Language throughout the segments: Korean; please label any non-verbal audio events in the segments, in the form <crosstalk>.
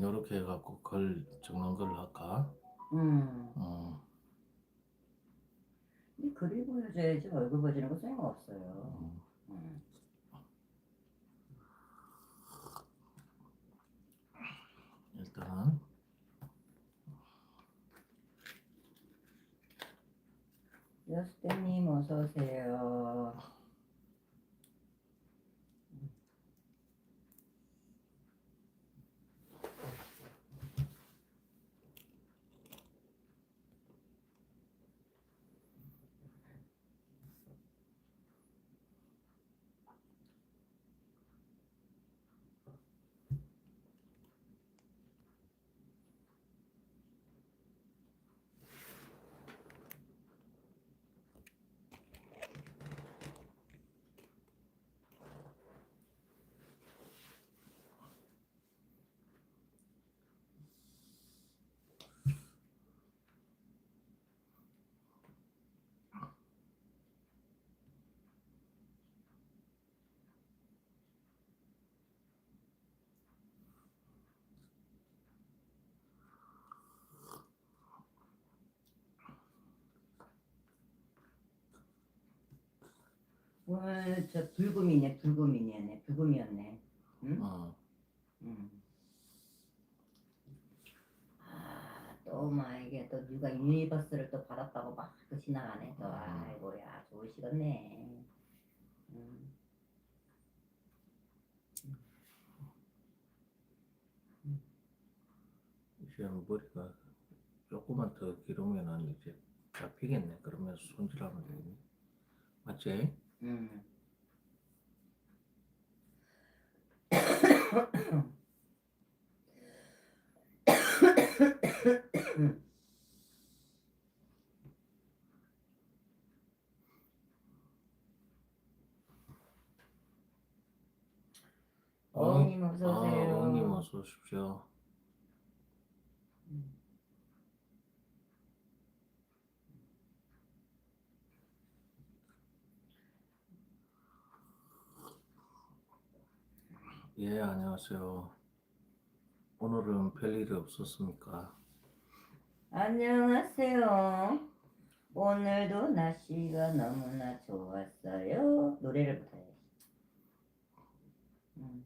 음, 요렇게 해갖고 글 적는 걸로 할까? 음. 어, 이 글이 보여줘야지 얼굴 보여주는 거 소용없어요. 음. 음. 일단 여수대님 어서 오세요. 오늘 저 불금이네, 불금이네, 불금이었네. 응? 어, 음. 아, 또막 이게 또 누가 유니버스를 또 받았다고 막그 지나가네. 또 아이고야 좋으시겠네. 음. 이제 머리가 조금만 더 기르면은 이제 잡히겠네. 그러면 손질하면 되겠네. 맞지? 음. 어머님 어서 아, 오세요. 어머님 어서 오십시오. 예, 안녕하세요. 오늘은 별일이 없었습니까? 안녕하세요. 오늘도 날씨가 너무나 좋았어요. 노래를 부탁해. 음.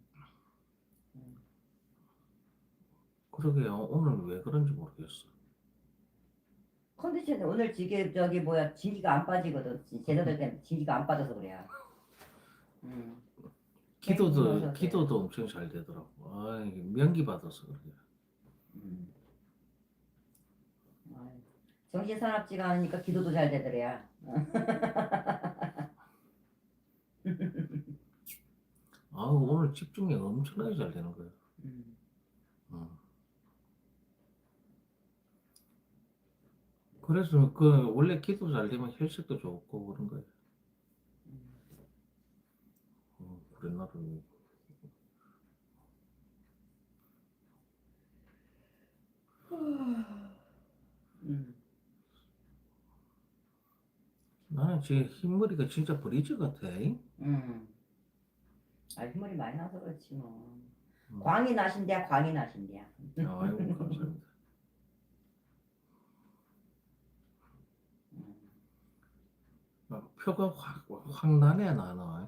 그러게요. 오늘 왜 그런지 모르겠어. 컨디션이 오늘 지게 저기 뭐야 진기가 안 빠지거든. 제자들 때문에 진기가 안 빠져서 그래요. 음. 기도도 맞아요. 기도도 엄청 잘 되더라고. 아, 이게 명기 받아서 그래. 음. 아유, 정신 사납지가 않으니까 기도도 잘 되더래야. <laughs> 아, 오늘 집중력 엄청나게 잘 되는 거예요. 음. 어. 그래서 그 원래 기도 잘 되면 혈색도 좋고 그런 거예요. 음. 어, 우리나라는 음. 나는 지금 흰머리가 진짜 브리즈 같아. 음. 아 흰머리 많이 나서 그렇지 뭐. 음. 광이 나신대야 광이 나신대야. 아이고 감사합니다. 음. <laughs> 아, 표가 확, 확 나네 나는.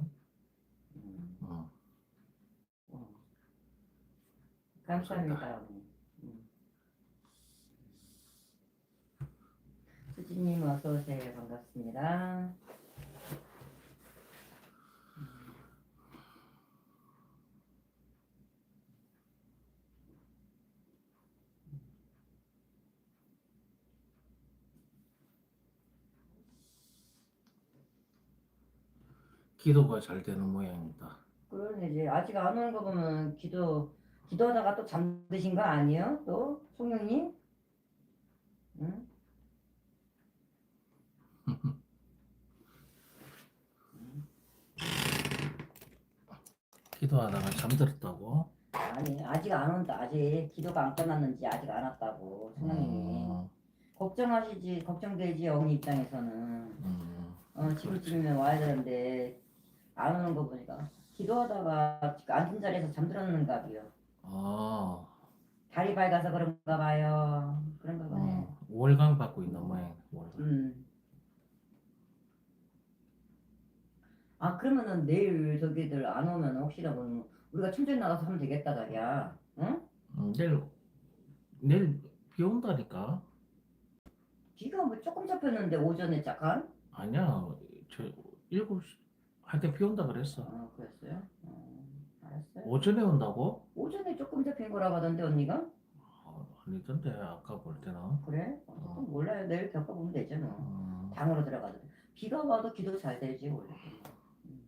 음. 어. 어. 감사합니다. 음. 수진님 어서 오세요. 반갑습니다. 기도가 잘 되는 모양입니다. 그러네 이제 아직 안 오는 거 보면 기도 기도하다가 또 잠드신 거 아니에요? 또 송영님? 응? <laughs> 기도하다가 잠들었다고. 아니 아직 안 온다. 아직 기도가 안 끝났는지 아직 안 왔다고 송영님이 음, 걱정하시지 걱정되지 어머니 입장에서는 음, 어, 지금쯤이면 와야 되는데 안 오는 거 보니까 기도하다가 앉은 자리에서 잠들었는가 봐요. 아, 달이 밝아서 그런가 봐요. 그런가 보네. 어, 월강 받고 있는 모양. 월강. 음. 아 그러면은 내일 저기들 안 오면 혹시라도 우리가 춘천 나가서 하면 되겠다 자기야. 응? 음, 내일 내일 비 온다니까. 비가 뭐 조금 잡혔는데 오전에 잠깐. 아니야. 저 일곱 시 하여튼 비 온다 그랬어. 어 그랬어요. 어, 알았어요. 오전에 온다고? 오전에 하던데 언니가? 어, 아니던데 아까 볼 때는. 그래? 어, 몰라요. 내일 겪어보면 뭐. 음, 당으로 들어가도 돼. 비가 와도 기도 잘 되지 원래. 음.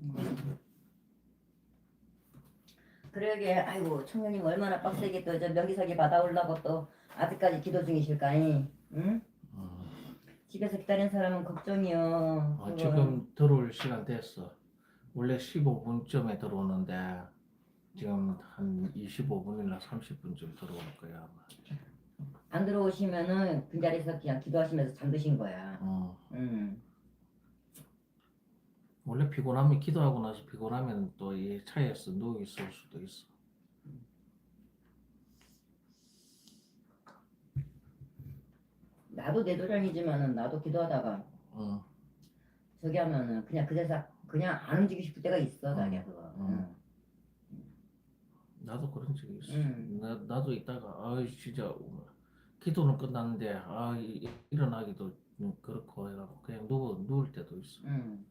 음. 그러게 아이고 청년님 얼마나 빡세게 또 저 명기석이 받아오려고 또 아직까지 기도 중이실까니? 응? 음. 집에서 기다리는 사람은 걱정이요. 아, 그거. 지금 들어올 시간 됐어. 원래 15분쯤에 들어오는데 지금 한 25분이나 30분쯤 들어올 거야 아마. 안 들어오시면은 그 자리에서 그냥 기도하시면서 잠드신 거야. 어, 음. 원래 피곤하면 기도하고 나서 피곤하면 또 이 차에서 누워 있을 수도 있어. 나도 내 도전이지만은 나도 기도하다가 어, 저기 하면은 그냥 그 자리에서 그냥 안 움직이고 싶을 때가 있어 자기야 그거. 음. 응. 나도 그런 적이 있어. 음. 나 나도 이따가 아 진짜 기도는 끝났는데 아 이- 일어나기도 좀 그렇고 해갖고 그냥 누워 누울 때도 있어. 응.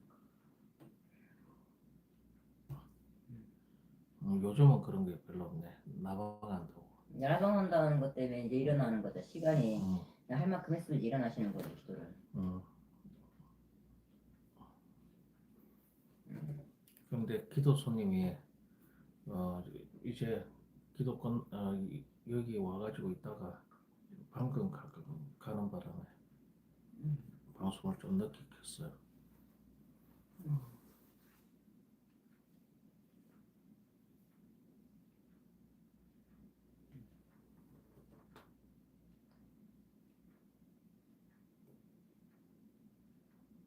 음, 요즘은 그런 게 별로 없네. 나방 한다고. 야방 한다는 것 때문에 이제 일어나는 거죠. 시간이 음, 그냥 할 만큼 했으면 이제 일어나시는 거죠 기도를. 음. 근데 기도 손님이 어 이제 어, 이- 여기 와가지고 있다가 방금 가, 가는 바람에 음. 방송을 좀 늦게 켰어요.